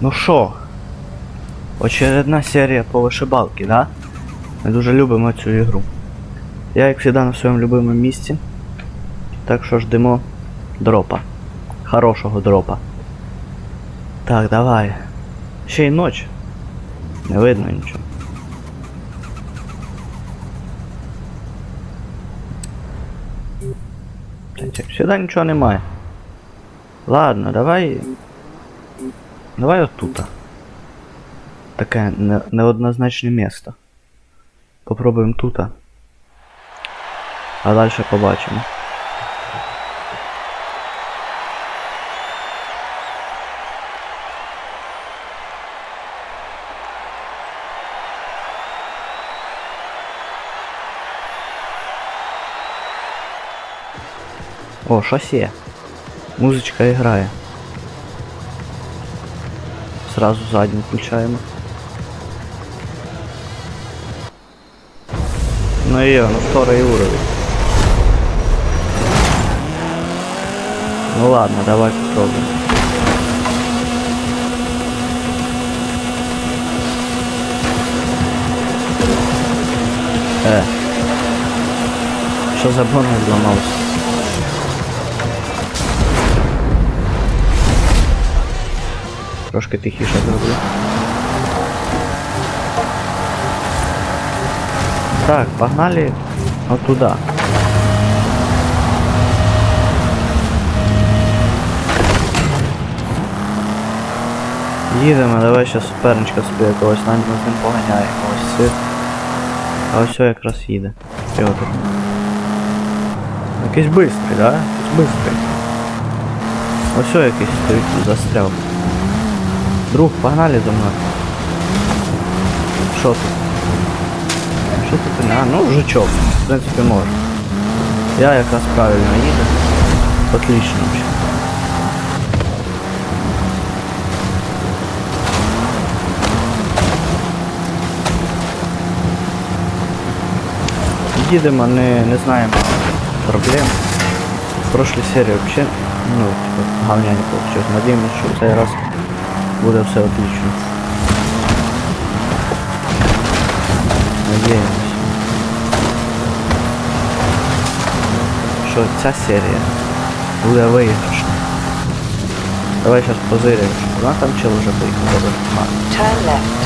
Ну що? Очередна серія по вишибалки, да? Ми дуже любимо цю ігру. Я, як завжди, на своєму любимому місці. Так що ждемо дропа. Хорошого дропа. Так, давай. Ще й ніч. Не видно нічого. Так, сюди нічого немає. Ладно, давай. Давай отут. Таке не, неоднозначне місто. Попробуємо тут. А далі побачимо. О, шоссе. Музычка играет. Сразу заднюю включаем. Ну ее, на второй уровень. Ну ладно, давай попробуем. Э. Что за бонус сломался? Трошки тихіше зроблю. Так, погнали от туда. Їдемо, давай ще суперничка собі якогось, нам ми з ним поганяємо. Ось це. А ось все якраз їде. Чого тут? Якийсь бистрий, да? Якийсь бистрий. Ось все якийсь тут застряв. Друг, погнали за мною. Що тут? Що тут? А, ну жучок. В принципі може. Я якраз правильно їду. Отлично вообще. Їдемо, не, не знаємо проблем. В прошлій серії вообще, ну, типа, говня не получилось. Надіємося, що в цей раз буде все отлично. Надіємося. Що ця серія буде виграшна. Давай зараз позиряємо, що вона там чел вже поїхав, добре. Turn left.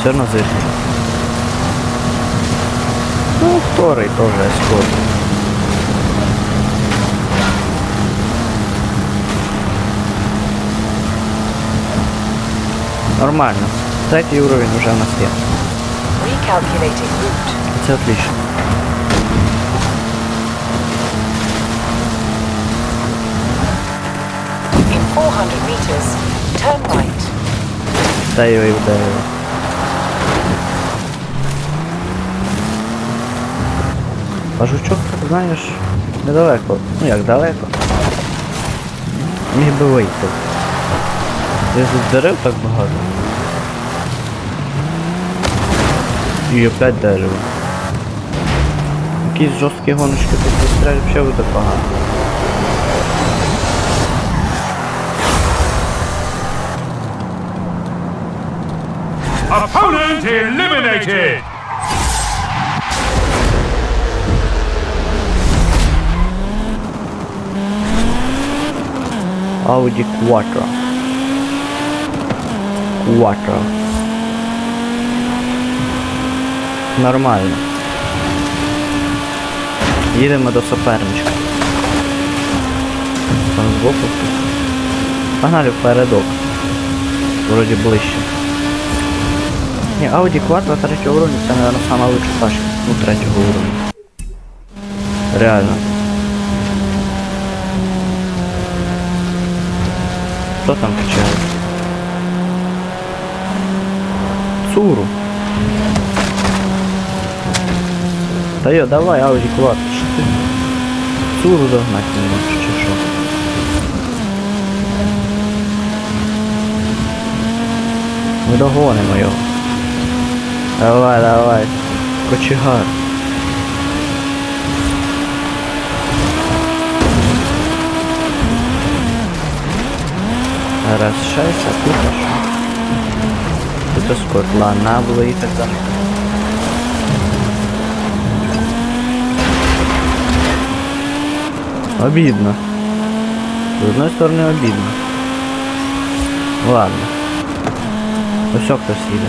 все одно зиркає. Ну, второй тоже эскорт. Нормально. Третій уровень уже у нас є. Це отлично. In 400 meters, turn right. Дай його і вдай його. А жучок, знаєш, недалеко. Ну як далеко. Міг би вийти. Я тут дерев так багато. І опять дерево. Якісь жорсткі гоночки тут застряють, взагалі буде погано. Opponent eliminated! Audi Quattro. Quattro. Нормально. Їдемо до суперничка. Там збоку. Погнали впередок. Вроді ближче. Ні, Audi Quattro третього уровня це, сама лучша тачка. Ну, третього уровня. Реально. Хто там качає? Цуру. Та йо, давай, Audi Quattro, що ти? Цуру догнати не можеш, чи що? Ми догонимо його. Давай, давай. Кочегар. Раз 6, а тут що? Ладно, надо було їхати за ним. Обідно. З одної сторони обідно. Ладно. Ось хтось їде.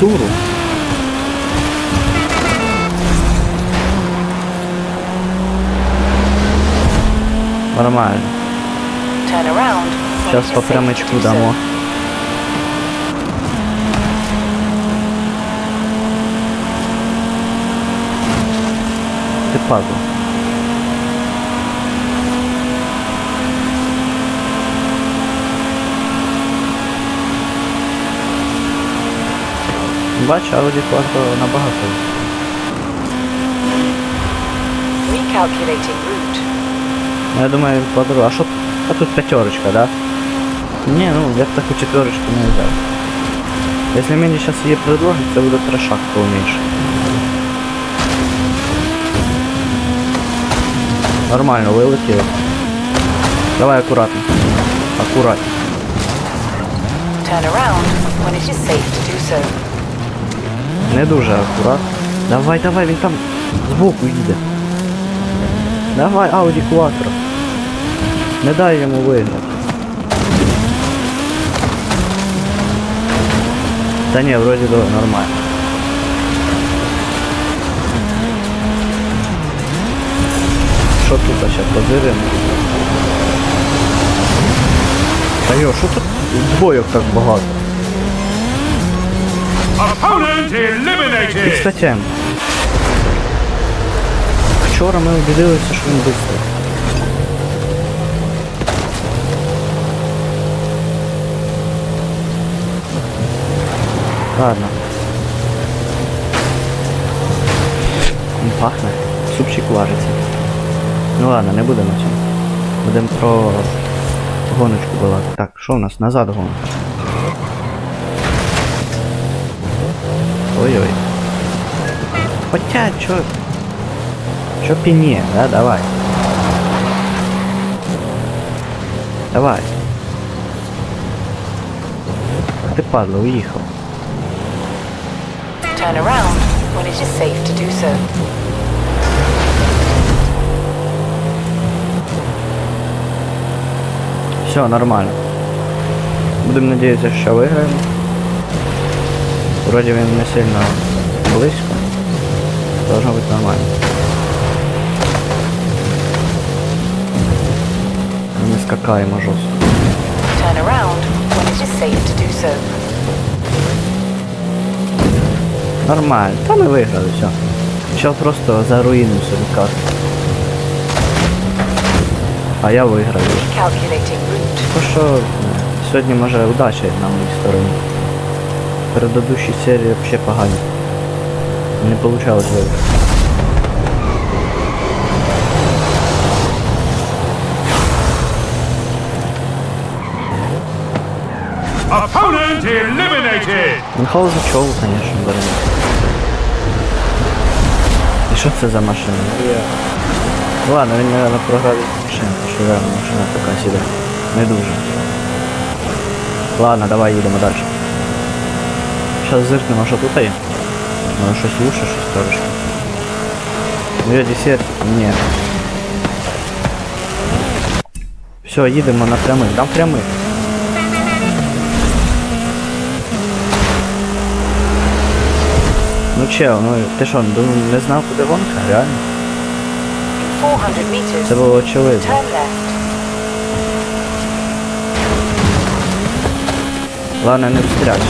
Цуру. Нормально. Turn around. When Зараз it is по safe to прямичку do so. дамо. Ти падла. Бач, Audi Quattro набагато. Recalculating route. Ну, я думаю, він Quattro. А що? А тут пятерочка, да? Не, ну я б таку четверочку не взяв. Если мені сейчас її предложить, це буде трешак повніший. Нормально, вилетіло. Давай do so. Не дуже акуратно. Давай, давай, він там збоку їде. Давай, Audi Quattro. Не дай йому виграти. Та ні, вроді до нормально. Що тут а зараз подивимо? Та йо, що тут збойок так багато? Opponent І, eliminated! кстати, вчора ми убедилися, що він быстрий. Ладно. М, Пахне. Супчик вариться. Ну ладно, не будемо цьому. Будемо про гоночку балати. Так, що у нас? Назад гонка. Ой-ой. Хотя, чё... Чё пене, да? Давай. Давай. Ах Ты падла, уехал. Turn around when it is safe to do so. Все, нормально. Будемо надіятися, що виграємо. Вроді він не сильно близько. Должно бути нормально. Ми не скакаємо жорстко. Turn around when it is safe to do so. Нормально. Та ми виграли, все. Що просто заруїнив собі карту. А я виграю. Тому що сьогодні може удача на моїй стороні. Предыдущі серії взагалі погані. Не получалось виграти. Opponent eliminated! Михайло Зачов, звісно, беремо. І що це за машина? Ладно, він, мабуть, програв від машини, тому що реально машина така сіде. Не дуже. Ладно, давай їдемо далі. Зараз зиркнемо, що тут є. Може щось лучше, щось трошки. Дві десерт? Ні. Все, їдемо на прямих. Там прямих. Чел, ну ти що, ну, не знав, куди гонка? Реально? In 400 meters, Це було очевидно. Главное не встряч.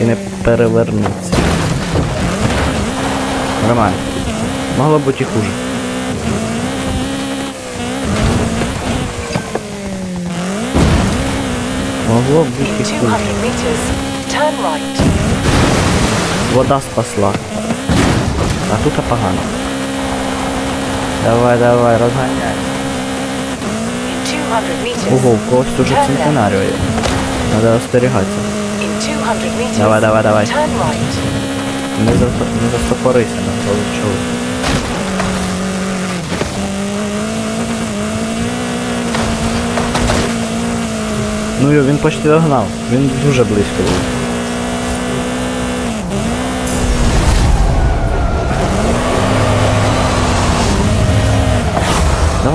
І не перевернутися. Нормально. Могло бути і хуже. Могло бути і 200 хуже вода спасла. А тут погано. Давай, давай, розганяй. Ого, в когось уже центенаріо є. Остерігатися. Давай, давай, давай. Не застопорися, ну, нам получилось. Ну йо, він почти догнав. Він дуже близько був.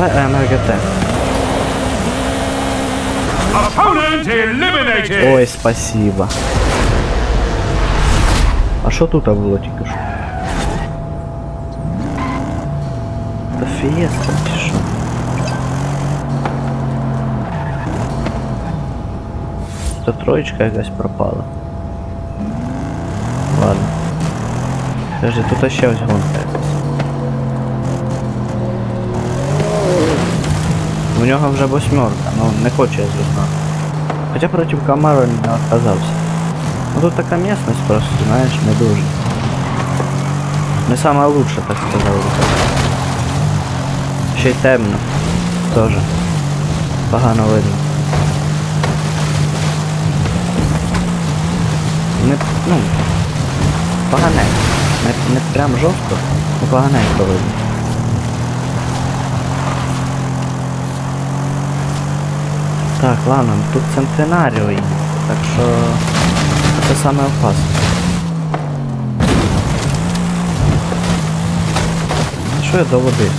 Давай АМРГТ. Opponent eliminated. Ой, спасибо. А що тут було тільки що? Та фієста чи що? Та троєчка якась пропала. Ладно. Подожди, тут ще ось гонка У нього вже восьмерка, ну не хоче я зігнати. Хотя против Камара не отказался. Ну тут такая местность просто, знаешь, не дуже. Не самая лучшая, так сказал. би. Ще й темно. Тоже. Погано видно. Не, ну, поганенько. Не, не прям жорстко, но поганенько видно. Так, ладно, тут центенаріо є, так що це саме опасне. Що я до води?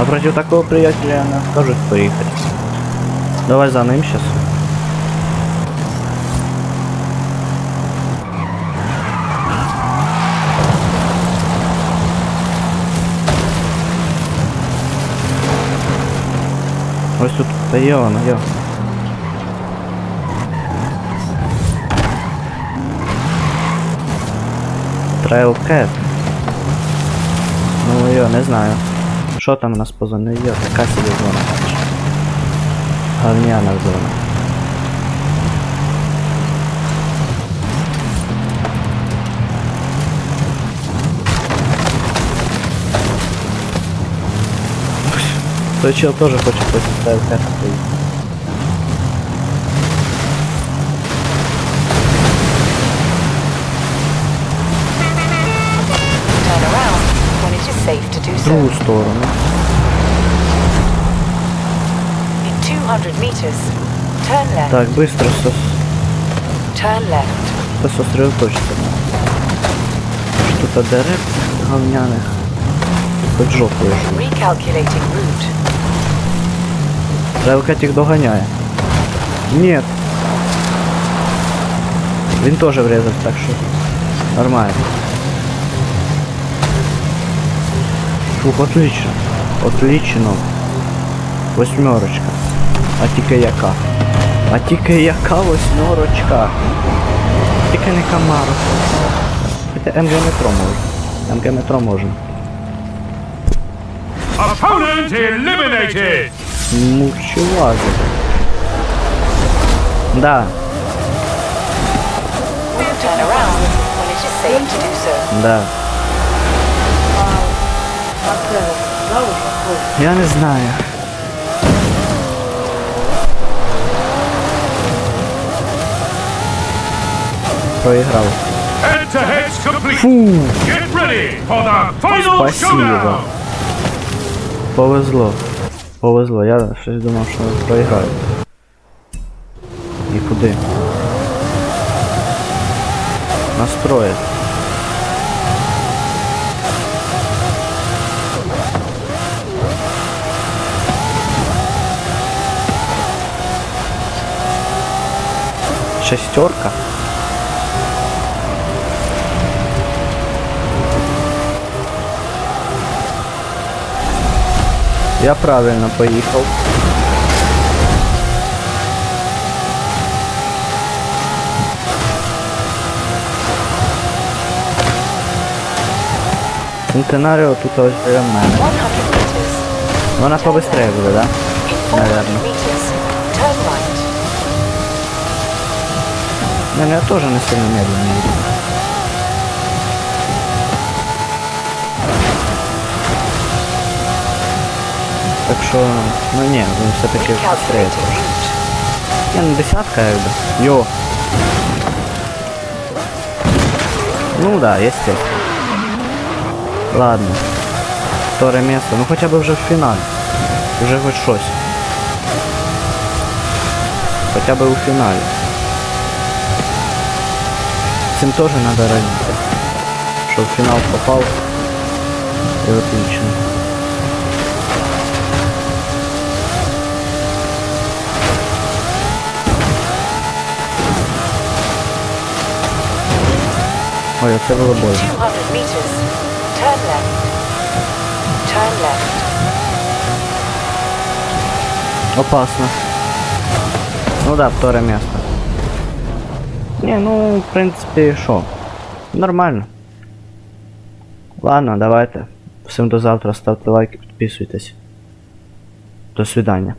А против такого приятеля не откажусь поехать. Давай за ним сейчас. Ось тут та є вона, є. Cat. Ну йо, не знаю. Що там у нас по зоні? Йо, така собі зона. Гавняна зона. Той чел тоже хочет против карту. В другую сторону. Так, быстро сос... Turn left. сосредоточиться. Что-то дыры говняных. Хоть жопу еще. Трелкет їх доганяє. Нет. Він теж врезав, так що нормально. Фух, отлично. Отлично. Восьмерочка. А тільки яка? А тільки яка восьмерочка? Тільки не Камаро. Хоча МГ метро може. МГ метро може. Opponent eliminated. Ну, Мучелазер. Да. Да. Я не знаю. Проиграл. Фу. Спасибо. Повезло. Повезло, я щось думав, що проіграю. І куди? Настроїть. Шестерка? Я правильно поїхав. Центенаріо тут ось біля мене. 100 meters. Вона побистрее буде, да? In 400 Наверно. meters, turn right. Не, ну я теж не сильно медленно їду. що, ну ні, він все-таки быстрее. Calculating route. Я ну десятка якби. Йо. Ну да, естественно. Ладно. Вторе місце. Ну хоча б вже в фіналі. Вже хоч щось. Хоча б у фіналі. Цим теж треба радіти. Що в фінал попав. Ой, оце було больно. 200 meters. Turn left. Turn left. Опасно. Ну да, второе место. Не, ну, в принципі, що? Нормально. Ладно, давайте. Всім до завтра, ставте лайки, підписуйтесь. До свидання.